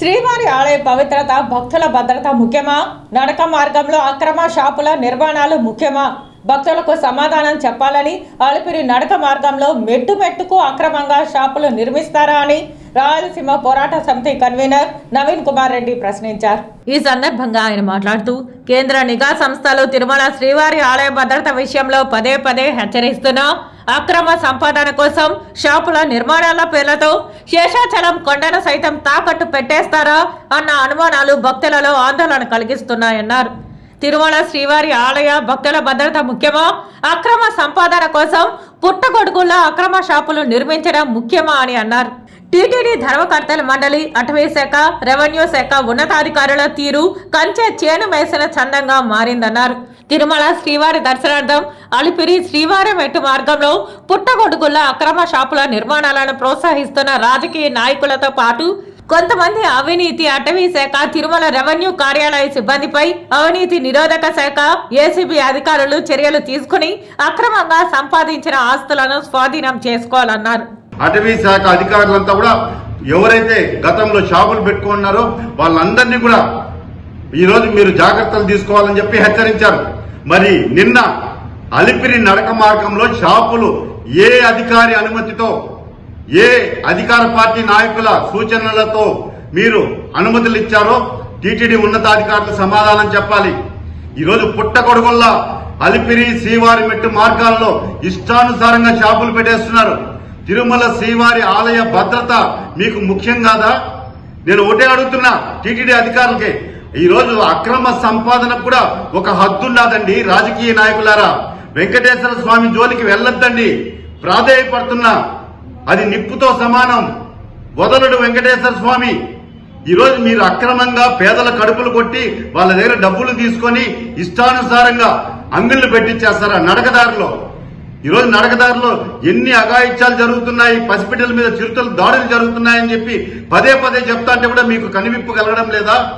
శ్రీవారి ఆలయ పవిత్రత భక్తుల భద్రత ముఖ్యమా? నడక మార్గంలో అక్రమ షాపుల నిర్మాణాలు ముఖ్యమా? భక్తులకు సమాధానం చెప్పాలని అలిపిరి నడక మార్గంలో మెట్టు మెట్టుకు అక్రమంగా షాపులు నిర్మిస్తారా అని రాయలసీమ పోరాట సమితి కన్వీనర్ నవీన్ కుమార్ రెడ్డి ప్రశ్నించారు. ఈ సందర్భంగా ఆయన మాట్లాడుతూ కేంద్ర నిఘా సంస్థలు తిరుమల శ్రీవారి ఆలయ భద్రత విషయంలో పదే పదే హెచ్చరిస్తున్నా. అక్రమ సంపాదన కోసం షాపుల నిర్మాణాల పేర్లతో శేషాచలం కొండను సైతం తాకట్టు పెట్టేస్తారా అన్న అనుమానాలు భక్తులలో ఆందోళన కలిగిస్తున్నాయన్నారు. తిరుమల శ్రీవారి ఆలయ భక్తుల భద్రత ముఖ్యమా? అక్రమ సంపాదన కోసం పుట్టగొడుగుల్లో అక్రమ షాపులు నిర్మించడం ముఖ్యమా అని అన్నారు. టీటీడీ ధర్మకర్తల మండలి అటవీ శాఖ రెవెన్యూ శాఖ ఉన్నతాధికారుల తీరు కంచె చేను మేసిన చందంగా మారిందన్నారు. తిరుమల శ్రీవారి దర్శనార్థం అలిపిరి శ్రీవారి మెట్టు మార్గంలో పుట్టగొడుగుల అక్రమ షాపుల నిర్మాణాలను ప్రోత్సహిస్తున్న రాజకీయ నాయకులతో పాటు కొంతమంది అవినీతి అటవీ శాఖ తిరుమల రెవెన్యూ కార్యాలయ సిబ్బందిపై అవినీతి నిరోధక శాఖ ఏసీబీ అధికారులు చర్యలు తీసుకుని అక్రమంగా సంపాదించిన ఆస్తులను స్వాధీనం చేసుకోవాలన్నారు. అటవీ శాఖ అధికారులంతా కూడా ఎవరైతే గతంలో షాపులు పెట్టుకున్నారో వాళ్ళందరినీ కూడా ఈరోజు మీరు జాగ్రత్తలు తీసుకోవాలని చెప్పి హెచ్చరించారు. మరి నిన్న అలిపిరి నడక మార్గంలో షాపులు ఏ అధికారి అనుమతితో ఏ అధికార పార్టీ నాయకుల సూచనలతో మీరు అనుమతులు ఇచ్చారో టీటీడీ ఉన్నతాధికారులు సమాధానం చెప్పాలి. ఈరోజు పుట్టగొడుగుల్లా అలిపిరి శ్రీవారి మెట్టు మార్గాల్లో ఇష్టానుసారంగా షాపులు పెట్టేస్తున్నారు. తిరుమల శ్రీవారి ఆలయ భద్రత మీకు ముఖ్యం కాదా? నేను ఒకటే అడుగుతున్నా టీటీడీ అధికారులకి. ఈ రోజు అక్రమ సంపాదనకు కూడా ఒక హద్దున్నదండి రాజకీయ నాయకులారా. వెంకటేశ్వర స్వామి జోలికి వెళ్ళొద్దండి. ప్రాధేయపడుతున్నా. అది నిప్పుతో సమానం. వదలడు వెంకటేశ్వర స్వామి. ఈ రోజు మీరు అక్రమంగా పేదల కడుపులు కొట్టి వాళ్ళ దగ్గర డబ్బులు తీసుకొని ఇష్టానుసారంగా అంగిళ్ళు పెట్టించేస్తారా నడకదారిలో? ఈరోజు నడకదారిలో ఎన్ని అఘాయిత్యాలు జరుగుతున్నాయి పసిపిడ్డల మీద చిరుతలు దాడులు జరుగుతున్నాయని చెప్పి పదే పదే చెప్తా అంటే కూడా మీకు కనివిప్పు కలగడం లేదా?